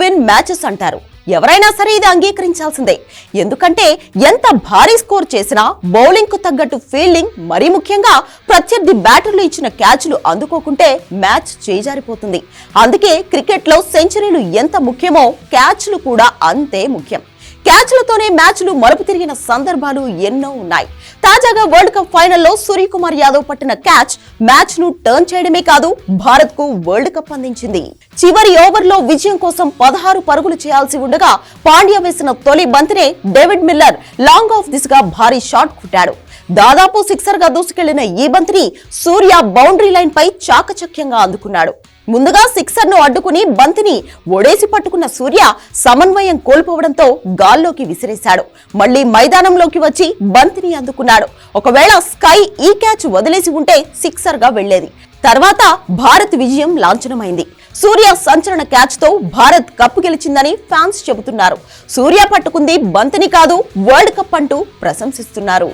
Win matches అంటారు. ఎవరైనా సరే ఇది అంగీకరించాల్సిందే. ఎందుకంటే ఎంత భారీ స్కోర్ చేసినా బౌలింగ్కు తగ్గట్టు ఫీల్డింగ్ మరీ ముఖ్యంగా ప్రత్యర్థి బ్యాటర్లు ఇచ్చిన క్యాచ్లు అందుకోకుంటే మ్యాచ్ చేజారిపోతుంది. అందుకే క్రికెట్లో సెంచరీలు ఎంత ముఖ్యమో క్యాచ్లు కూడా అంతే ముఖ్యం. క్యాచ్లతోనే మ్యాచ్లు మలుపు తిరిగిన సందర్భాలు ఎన్నో ఉన్నాయి. తాజాగా వరల్డ్ కప్ ఫైనల్లో సూర్యకుమార్ యాదవ్ పట్టిన క్యాచ్ మ్యాచ్ను టర్న్ చేయడమే కాదు భారత్కు వరల్డ్ కప్ అందించింది. చివరి ఓవర్లో విజయం కోసం పదహారు పరుగులు చేయాల్సి ఉండగా పాండ్య వేసిన తొలి బంతినే డేవిడ్ మిల్లర్ లాంగ్ ఆఫ్ దిశగా భారీ షాట్ కొట్టాడు. దాదాపు సిక్సర్గా దూసుకెళ్ళిన ఈ బంతిని సూర్య బౌండరీ లైన్ పై చాకచక్యంగా అందుకున్నాడు. ముందుగా సిక్సర్ను అడ్డుకుని బంతిని ఒడేసి పట్టుకున్న సూర్య సమన్వయం కోల్పోవడంతో గాల్లోకి విసిరేశాడు. మళ్ళీ మైదానంలోకి వచ్చి బంతిని అందుకున్నాడు. ఒకవేళ స్కై ఈ క్యాచ్ వదిలేసి ఉంటే సిక్సర్గా వెళ్ళేది తర్వాత భారత్ విజయం లాంఛనమైంది. సూర్య సంచలన క్యాచ్తో భారత్ కప్పు గెలిచిందని ఫ్యాన్స్ చెబుతున్నారు. సూర్య పట్టుకుంది బంతిని కాదు వరల్డ్ కప్ అంటూ ప్రశంసిస్తున్నారు.